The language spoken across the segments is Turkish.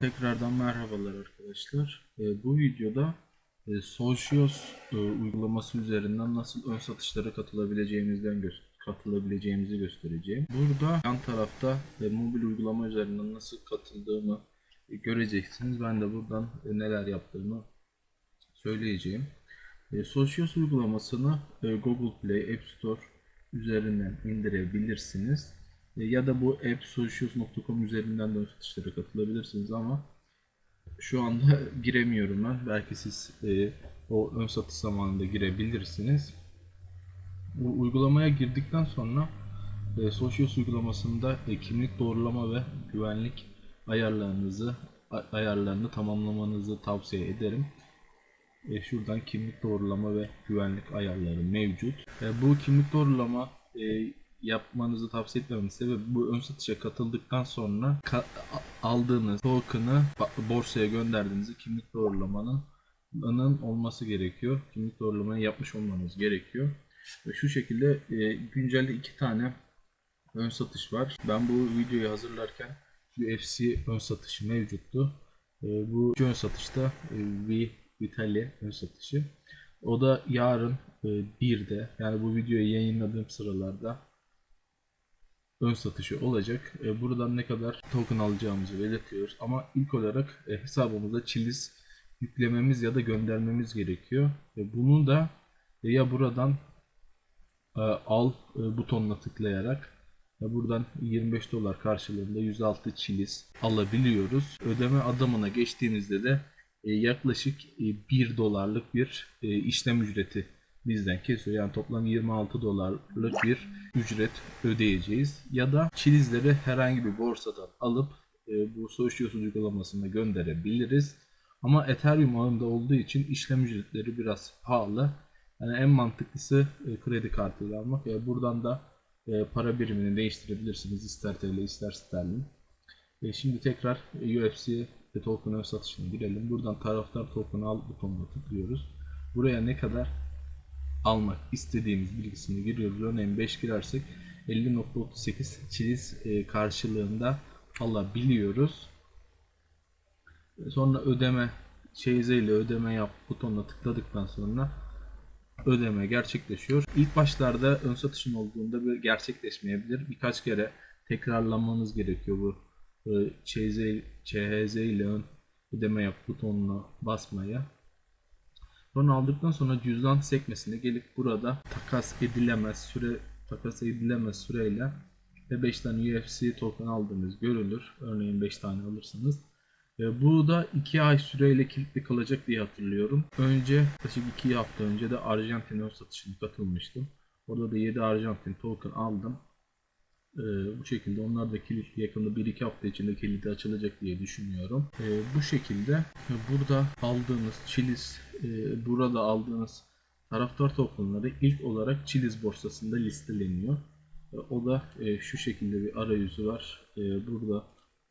Tekrardan merhabalar arkadaşlar. Ee, bu videoda e, Socios e, uygulaması üzerinden nasıl ön satışlara katılabileceğimizden gö- katılabileceğimizi göstereceğim. Burada yan tarafta e, mobil uygulama üzerinden nasıl katıldığımı e, göreceksiniz. Ben de buradan e, neler yaptığımı söyleyeceğim. E, Socios uygulamasını e, Google Play, App Store üzerinden indirebilirsiniz. E, ya da bu appsocios.com üzerinden de satışlara katılabilirsiniz ama şu anda giremiyorum ben. Belki siz e, o ön satış zamanında girebilirsiniz. Bu uygulamaya girdikten sonra e, Socios uygulamasında e, kimlik doğrulama ve güvenlik ayarlarınızı ayarlarını tamamlamanızı tavsiye ederim. E, şuradan kimlik doğrulama ve güvenlik ayarları mevcut. E, bu kimlik doğrulama e, yapmanızı tavsiye etmemin sebebi bu ön satışa katıldıktan sonra ka- aldığınız token'ı borsaya gönderdiğinizde kimlik doğrulamanın olması gerekiyor. Kimlik doğrulamayı yapmış olmanız gerekiyor. Ve şu şekilde e, güncelde iki tane ön satış var. Ben bu videoyu hazırlarken UFC ön satışı mevcuttu. E, bu ön satışta e, V Vitali ön satışı. O da yarın e, 1'de yani bu videoyu yayınladığım sıralarda ön satışı olacak. E, buradan ne kadar token alacağımızı belirtiyoruz. Ama ilk olarak e, hesabımıza çiliz yüklememiz ya da göndermemiz gerekiyor. E, bunu da e, ya buradan e, al e, butonuna tıklayarak ya buradan 25 dolar karşılığında 106 çiliz alabiliyoruz. Ödeme adımına geçtiğimizde de e, yaklaşık e, 1 dolarlık bir e, işlem ücreti bizden kesiyor. Yani toplam 26 dolarlık bir ücret ödeyeceğiz. Ya da çilizleri herhangi bir borsadan alıp e, bu Socios uygulamasına gönderebiliriz. Ama Ethereum ağında olduğu için işlem ücretleri biraz pahalı. Yani en mantıklısı e, kredi kartıyla almak. E, buradan da e, para birimini değiştirebilirsiniz. İster TL ister sterlin. E, şimdi tekrar e, UFC token satışına girelim. Buradan taraftar token al butonuna tıklıyoruz. Buraya ne kadar almak istediğimiz bilgisini giriyoruz. Örneğin 5 girersek 50.38 çiliz e, karşılığında alabiliyoruz. Sonra ödeme şeyze ödeme yap butonuna tıkladıktan sonra ödeme gerçekleşiyor. İlk başlarda ön satışın olduğunda bir gerçekleşmeyebilir. Birkaç kere tekrarlamanız gerekiyor bu e, ÇHZ ile ön ödeme yap butonuna basmaya. Sonra aldıktan sonra cüzdan sekmesine gelip burada takas edilemez süre takas edilemez süreyle ve 5 tane UFC token aldığınız görülür. Örneğin 5 tane alırsınız. E, bu da 2 ay süreyle kilitli kalacak diye hatırlıyorum. Önce yaklaşık 2 hafta önce de Arjantin ön satışına katılmıştım. Orada da 7 Arjantin token aldım. E, bu şekilde onlar da kilitli yakında 1-2 hafta içinde kilidi açılacak diye düşünüyorum. E, bu şekilde burada aldığınız Chiliz, e, burada aldığınız taraftar tokenları ilk olarak Chiliz borsasında listeleniyor. E, o da e, şu şekilde bir arayüzü var. E, burada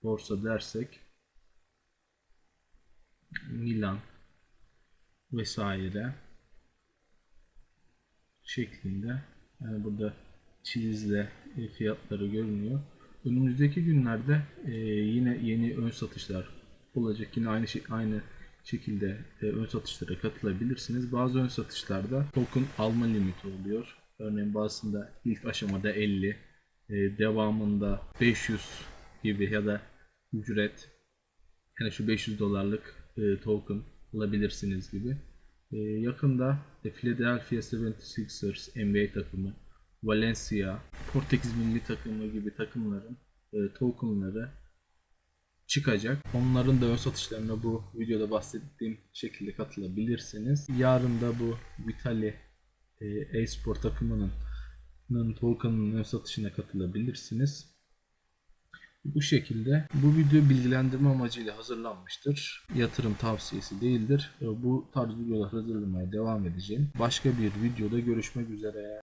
borsa dersek Milan vesaire şeklinde yani burada çizle e, fiyatları görünüyor. Önümüzdeki günlerde e, yine yeni ön satışlar olacak. Yine aynı şey, aynı şekilde e, ön satışlara katılabilirsiniz. Bazı ön satışlarda token alma limiti oluyor. Örneğin bazısında ilk aşamada 50, e, devamında 500 gibi ya da ücret yani şu 500 dolarlık token alabilirsiniz gibi. Yakında Philadelphia 76ers NBA takımı, Valencia, Portekiz milli takımı gibi takımların e, tokenları çıkacak. Onların da ön satışlarına bu videoda bahsettiğim şekilde katılabilirsiniz. Yarın da bu Vitali e, e-spor takımının nın token'ın ön satışına katılabilirsiniz. Bu şekilde bu video bilgilendirme amacıyla hazırlanmıştır. Yatırım tavsiyesi değildir. Bu tarz videolar hazırlamaya devam edeceğim. Başka bir videoda görüşmek üzere.